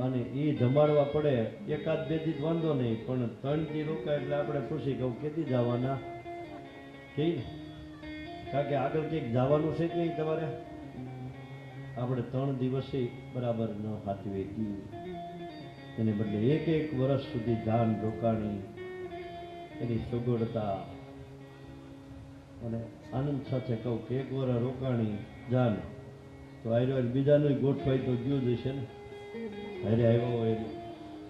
અને એ જમાડવા પડે, એકાદ બે દી વાંધો નહીં, પણ ત્રણ દી રોકાય એટલે આપણે ખુશી કહું કેદી જવાના? કે કારણ કે આગળ કંઈક જવાનું છે કે નહીં તમારે? આપણે ત્રણ દિવસે બરાબર ન હાથવે. ગયું એને બદલે એક એક વર્ષ સુધી જાન રોકાણી, એની સગવડતા અને આનંદ સાથે કહું કે એક વર્ષ રોકાણી, જાન. તો આયુર્વેદ બીજાનું ગોઠવાય તો ગયું જ હશે ને? હારે આવ્યો હોય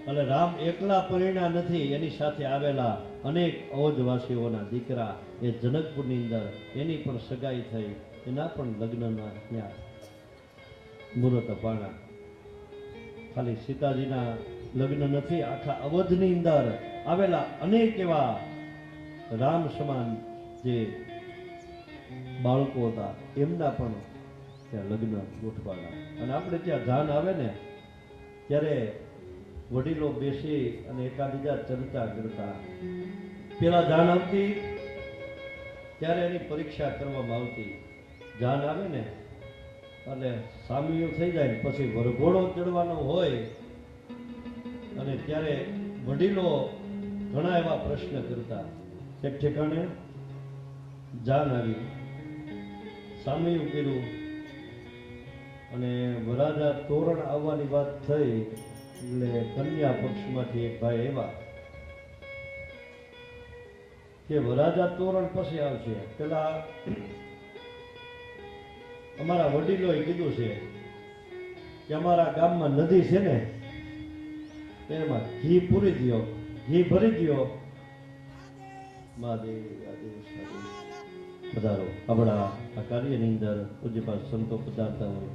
અને રામ એકલા પરિણા નથી, એની સાથે આવેલા અનેક અવધવાસીઓના દીકરા એ જનકપુરની અંદર એની પણ સગાઈ થઈ, એના પણ લગ્નના ત્યાં મુહૂર્ત પાણા ખાલી સીતાજીના લગ્ન નથી, આખા અવધની અંદર આવેલા અનેક એવા રામ સમાન જે બાળકો હતા, એમના પણ ત્યાં લગ્ન ગોઠવાના અને આપણે ત્યાં જાન આવે ને ત્યારે વડીલો બેસી અને એકાબીજા ચર્ચા કરતા. પેલા જાન આવતી ત્યારે એની પરીક્ષા કરવામાં આવતી. જાન આવે ને, અને સામીઓ થઈ જાય ને પછી વરઘોડો ચડવાનો હોય, અને ત્યારે વડીલો ઘણા એવા પ્રશ્ન કરતા. એક ઠેકાણે જાન આવી. સામયું કર્યું. અને વરાજા તોરણ આવવાની વાત થઈ એટલે કન્યા પક્ષમાંથી એક ભાઈ એવા કે વરાજા તોરણ પછી આવશે. પેલા અમારા વડીલોએ કીધું છે કે અમારા ગામમાં નદી છે ને એમાં ઘી પૂરી દો ઘી ભરી દો મહાદેવ પધારો. આપણા આ કાર્યની અંદર પૂજ્યપાલ સંતો પધારતા હોય.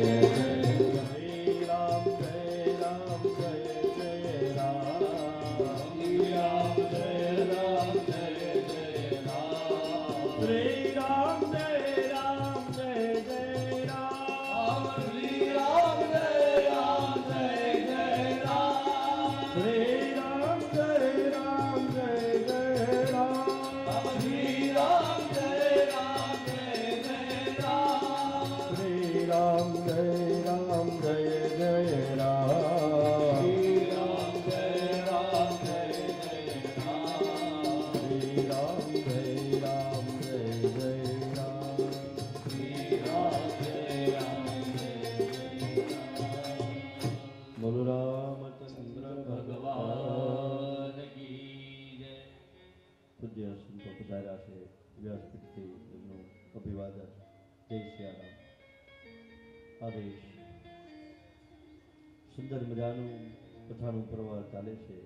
સુંદર મજાનું કથાનું પ્રવાહ ચાલે છે.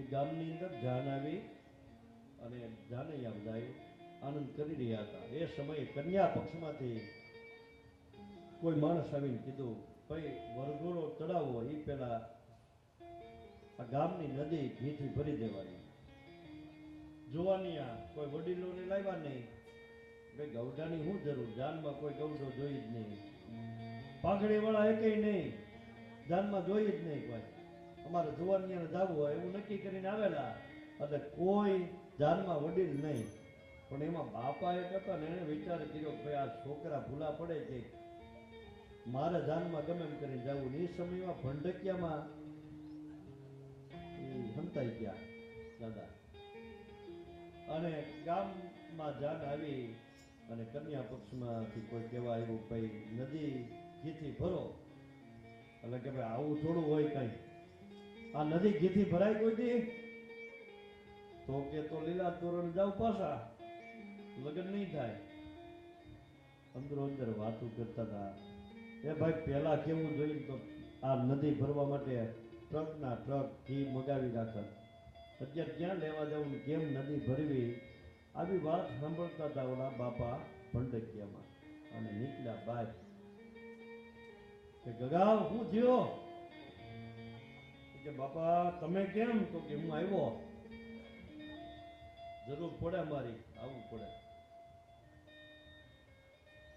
એ ગામની અંદર જાન આવી અને જાનૈયા બધા આનંદ કરી રહ્યા હતા. એ સમયે કન્યા પક્ષમાંથી કોઈ માણસ આવીને કીધું, ભાઈ, વરઘોડો ચડાવવો એ પેલા આ ગામની નદી ઘીથી ભરી દેવાની. જોવાની આ કોઈ વડીલોને લાવ્યા નહીં. ભાઈ ગૌડાની શું જરૂર? જાનમાં કોઈ ગૌડો જોઈ જ નહીં. પાઘડી વાળા એકે નહીં. જાનમાં જોઈએ જ નહીં કોઈ. અમારે જુવાનિયાને જાવું હોય એવું નક્કી કરીને આવેલા. એટલે કોઈ જાનમાં વડીલ નહીં. પણ એમાં બાપા એક હતા ને એને વિચાર કર્યો ભાઈ આ છોકરા ભૂલા પડે કે મારે જાનમાં ગમે એમ કરીને જવું ને એ સમયમાં ભંડકિયામાં ઈ હંતાઈ ગયા દાદા. અને ગામમાં જાન આવી અને કન્યા પક્ષમાંથી કોઈ કહેવા આવ્યું ભાઈ નદી ઘીથી ભરો. એટલે કે ભાઈ આવું થોડું હોય કઈ. આ નદી ઘીથી ભરાઈ ગઈ હતી. તો કે તો લીલા તોરણ જાવ પાછા. લગ્ન નહીં થાય. અંદરો અંદર વાતો કરતા હતા. એ ભાઈ પહેલા કેવું જોઈએ તો આ નદી ભરવા માટે ટ્રકના ટ્રક ઘી મગાવી રાખત. અત્યારે ક્યાં લેવા જવું કેમ નદી ભરવી? આવી વાત સાંભળતા હતા ઓલા બાપા ભંડકિયામાં. અને નીકળ્યા બાય કે ગગા, હું થયો? કે બાપા, તમે કેમ? તો કે હું આવ્યો. જરૂર પડે મારી, આવવું પડે.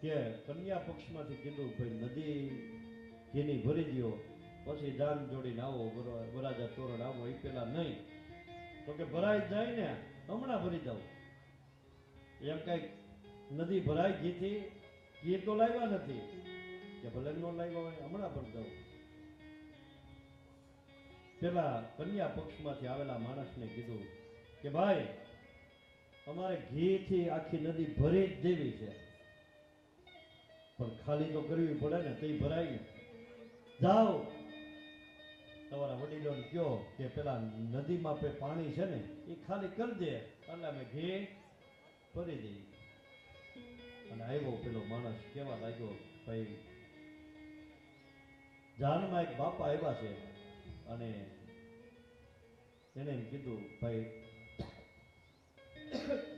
કે કન્યા પક્ષમાંથી કીધું, ભાઈ નદી ઘીની ભરી દ્યો, પછી દાન જોડીને આવો બરાજા તોરણ આવો એ પેલા નહીં. તો કે ભરાઈ જાય ને, હમણાં ભરી જાવ એમ કઈ નદી ભરાય ઘીથી ઘી તો લાવ્યા નથી. કે ભલે નો લાવ્યા હોય, હમણાં પણ દઉં પેલા કન્યા પક્ષમાંથી આવેલા માણસને કીધું કે ભાઈ, અમારે ઘીથી આખી નદી ભરી જ દેવી છે. પણ ખાલી તો કરવી પડે ને તે ભરાય જાઓ. તમારા વડીલોને કયો કે પેલા નદીમાં પે પાણી છે ને, એ ખાલી કરી દે, એટલે અમે ઘી ભરી દઈએ. અને આવ્યો પેલો માણસ કેવા લાગ્યો, ભાઈ જાનમાં એક બાપા આવ્યા છે અને એને કીધું, ભાઈ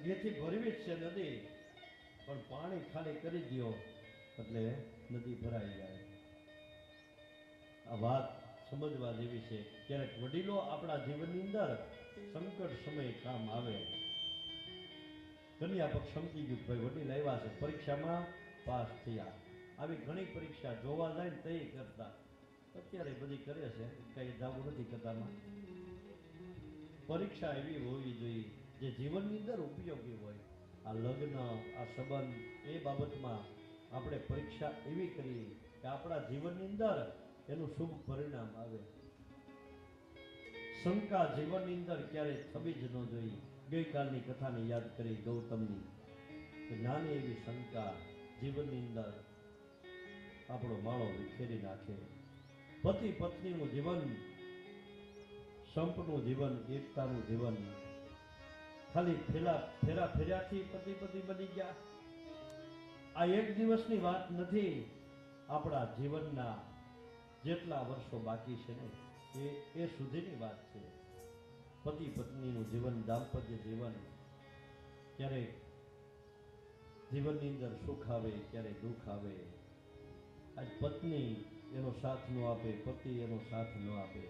જેથી ભરવી જ છે નદી, પણ પાણી ખાલી કરી દો એટલે નદી ભરાઈ જાય. આ વાત સમજવા જેવી છે. ક્યારેક વડીલો આપણા જીવનની અંદર સંકટ સમય કામ આવે. કન્યા પક્ષ સમજી ગયું ભાઈ, વડીલ આવ્યા છે, પરીક્ષામાં પાસ થયા. આવી ઘણી પરીક્ષા જોવા જાય ને તે કરતા. અત્યારે બધી કરે છે, કઈ જવું નથી કરતામાં પરીક્ષા એવી હોવી જોઈએ, જે જીવનની અંદર ઉપયોગી હોય. આ લગ્ન, આ સંબંધ, એ બાબતમાં આપણે પરીક્ષા એવી કરીએ કે આપણા જીવનની અંદર એનું શુભ પરિણામ આવે. શંકા જીવનની અંદર ક્યારેય થવી જ ન જોઈએ. ગઈકાલની કથાને યાદ કરી ગૌતમની. નાની એવી શંકા જીવનની અંદર આપણો માળો વિખેરી નાખે. પતિ પત્નીનું જીવન, સંપનું જીવન, એકતાનું જીવન. ખાલી ફેરા ફેરા ફેર્યાથી પતિ પતિ બની ગયા. આ એક દિવસની વાત નથી આપણા જીવનના જેટલા વર્ષો બાકી છે ને, એ એ સુધીની વાત છે. પતિ પત્નીનું જીવન, દાંપત્ય જીવન ક્યારેક જીવનની અંદર સુખ આવે ક્યારેક દુઃખ આવે. આજ પત્ની એનો સાથ ન આપે, પતિ એનો સાથ ન આપે.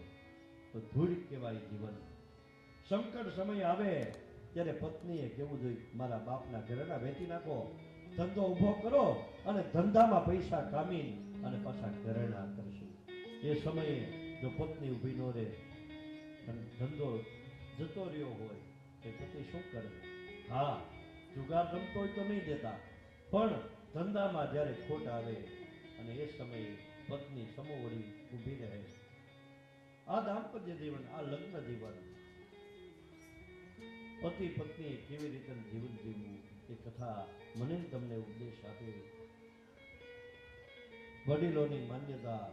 તો ધૂળ કહેવાય જીવન. સંકટ સમય આવે ત્યારે પત્નીએ કેવું જોઈએ, મારા બાપના ઘરેના વેચી નાખો, ધંધો ઊભો કરો અને ધંધામાં પૈસા કામી અને પાછા ઘરેણા કરશું. એ સમયે જો પત્ની ઊભી ન રહે અને ધંધો જતો રહ્યો હોય, તો પતિ શું કરે? હા, જુગાર રમતો હોય તો નહીં દેતા, પણ ધંધામાં જ્યારે ખોટ આવે અને એ સમયે પત્ની સમોવડી ઊભી રહે આ દાંપત્ય જીવન, આ લગ્ન જીવન. પતિ પત્ની કેવી રીતે જીવન જીવવું એ કથા મને તમને ઉપદેશ આપે. વડીલોની માન્યતા.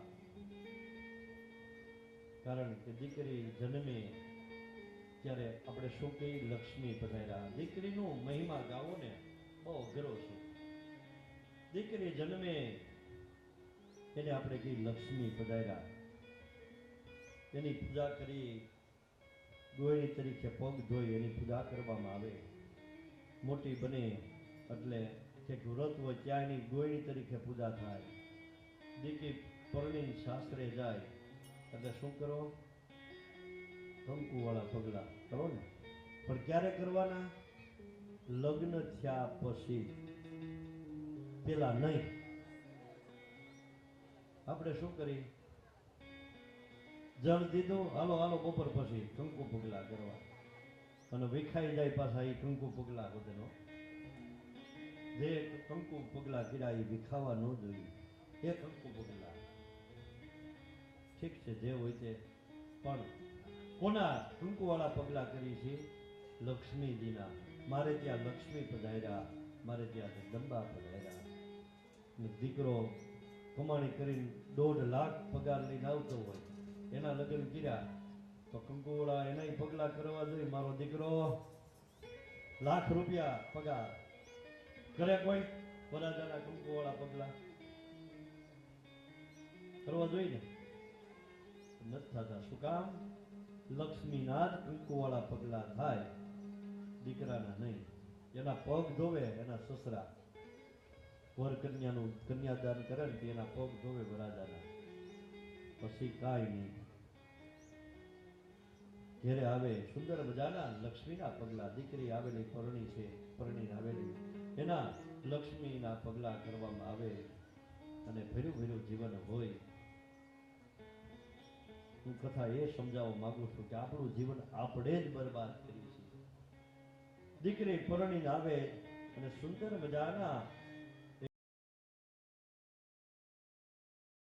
કારણ કે દીકરી જન્મે ત્યારે આપણે શું કહીએ લક્ષ્મી પધાર્યા. દીકરીનું મહિમા ગાવો ને બહુ અઘરો છે. દીકરી જન્મે એને આપણે કહીએ લક્ષ્મી પધાર્યા. એની પૂજા કરી, ગોયણી તરીકે પગ ધોઈ એની પૂજા કરવામાં આવે. મોટી બને એટલે જે વ્રત હોય ત્યાં એની ગોયણી તરીકે પૂજા થાય. દીકરી પરણી શાસ્ત્રે જાય. એટલે શું કરો? કંકુવાળા પગલાં. કરો ને? પણ ક્યારે કરવાના? લગ્ન થયા પછી. પેલા નહીં. આપણે શું કરી જળ દીધું, હાલો હાલો, બપોર પછી કંકુ પગલા કરવા. અને વિખાઈ જાય પાછા એ કંકુ પગલા બધાનો. જે કંકુ પગલા કર્યા એ વિખાવા ન જોઈએ. એ કંકુ પગલા. ઠીક છે, જે હોય તે. પણ કોના કંકુવાળા પગલા કરી છે લક્ષ્મીજીના. મારે ત્યાં લક્ષ્મી પધાર્યા. મારે ત્યાં જગદંબા પધાર્યા. દીકરો કમાણી કરીને દોઢ લાખ પગાર લઈને આવતો હોય. એના લગ્ન કર્યા. તો કંકુવાળા એના પગલા કરવા જોઈએ. મારો દીકરો લાખ રૂપિયા પગાર. કરે કોઈ? વરાજાના કંકુવાળા પગલા. કરવા જોઈએ ને? નથી થતા. શું કામ? લક્ષ્મીના જ કંકુવાળા પગલા થાય. દીકરાના નહીં. એના પગ ધોવે એના સસરા. વર કન્યાનું કન્યાદાન કરે ને એના પગ ધોવે વરાજાના. પછી કાંઈ નહીં. ઘેરે આવે સુંદર મજાના લક્ષ્મીના પગલા. દીકરી આવેલી પરણી છે પરણી આવેલી. એના લક્ષ્મીના પગલા કરવામાં આવે અને ભર્યું ભર્યું જીવન હોય. હું કથા એ સમજાવવા માંગુ છું કે આપણું જીવન આપણે જ બરબાદ કરીએ છીએ દીકરી પરણીને આવે અને સુંદર મજાના